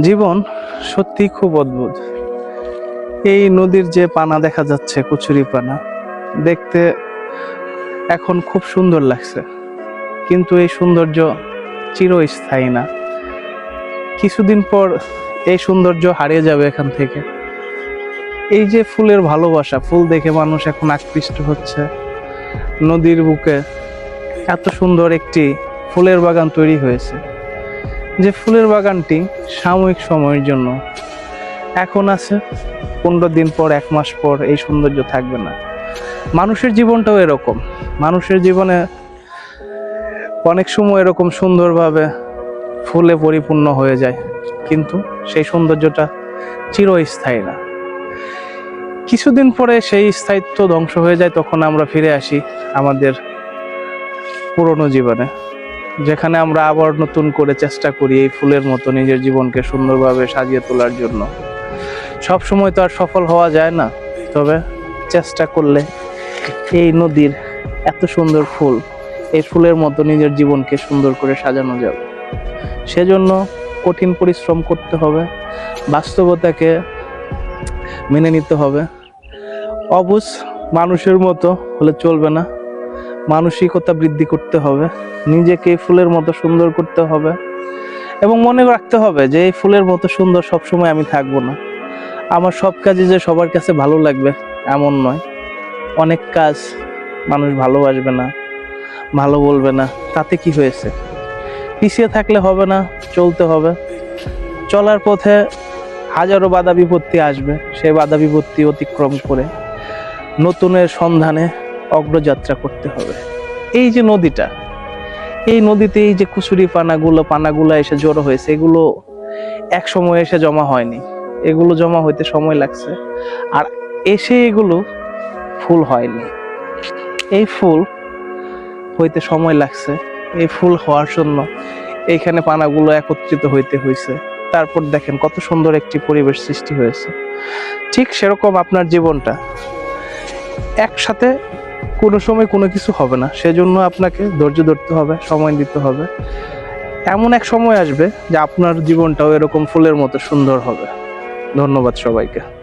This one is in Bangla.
জীবন সত্যি খুব অদ্ভুত। এই নদীর যে পানা দেখা যাচ্ছে, কচুরি পানা, দেখতে এখন খুব সুন্দর লাগছে। কিন্তু এই সৌন্দর্য চিরস্থায়ী না। কিছুদিন পর এই সৌন্দর্য হারিয়ে যাবে এখান থেকে। এই যে ফুলের ভালোবাসা, ফুল দেখে মানুষ এখন আকৃষ্ট হচ্ছে। নদীর বুকে এত সুন্দর একটি ফুলের বাগান তৈরি হয়েছে। যে ফুলের বাগানটি সাময়িক সময়ের জন্য। এখন আছে পনেরো দিন পর, এক মাস পর এই সৌন্দর্য থাকবে না। মানুষের জীবনটাও এরকম। মানুষের জীবনে অনেক সময় এরকম সুন্দরভাবে ফুলে পরিপূর্ণ হয়ে যায়, কিন্তু সেই সৌন্দর্যটা চিরস্থায়ী না। কিছুদিন পরে সেই স্থায়িত্ব ধ্বংস হয়ে যায়, তখন আমরা ফিরে আসি আমাদের পুরনো জীবনে। যেখানে আমরা আবার নতুন করে চেষ্টা করি এই ফুলের মতো নিজের জীবনকে সুন্দরভাবে সাজিয়ে তোলার জন্য। সব সময় তো আর সফল হওয়া যায় না, তবে চেষ্টা করলে এই নদীর এত সুন্দর ফুল, এই ফুলের মতো নিজের জীবনকে সুন্দর করে সাজানো যাবে। সেজন্য কঠিন পরিশ্রম করতে হবে, বাস্তবতাকে মেনে নিতে হবে। অবুজ মানুষের মতো হলে চলবে না। মানসিকতা বৃদ্ধি করতে হবে, নিজেকে ফুলের মতো সুন্দর করতে হবে এবং মনে রাখতে হবে যে এই ফুলের মতো সুন্দর সবসময় আমি থাকব না। আমার সব কাজে যে সবার কাছে ভালো লাগবে এমন নয়। অনেক কাজ মানুষ ভালোবাসবে না, ভালো বলবে না, তাতে কি হয়েছে? পিছিয়ে থাকলে হবে না, চলতে হবে। চলার পথে হাজারো বাধা বিপত্তি আসবে, সেই বাধা বিপত্তি অতিক্রম করে নতুনের সন্ধানে অগ্রযাত্রা করতে হবে। এই যে নদীটা, এই নদীতে এই যে কুচুরি পানাগুলো পানাগুলো এসে জড়ো হয়েছে, এগুলো এক সময় এসে জমা হয়নি। এগুলো জমা হইতে সময় লাগছে। আর এসে এগুলো ফুল হয়নি। এই ফুল হইতে সময় লাগছে। এই ফুল হওয়ার জন্য এইখানে পানাগুলো একত্রিত হইতে হয়েছে তারপর দেখেন কত সুন্দর একটি পরিবেশ সৃষ্টি হয়েছে। ঠিক সেরকম আপনার জীবনটা। একসাথে কোনো সময় কোনো কিছু হবে না। সেজন্য আপনাকে ধৈর্য ধরতে হবে, সময় দিতে হবে। এমন এক সময় আসবে যে আপনার জীবনটাও এরকম ফুলের মতো সুন্দর হবে। ধন্যবাদ সবাইকে।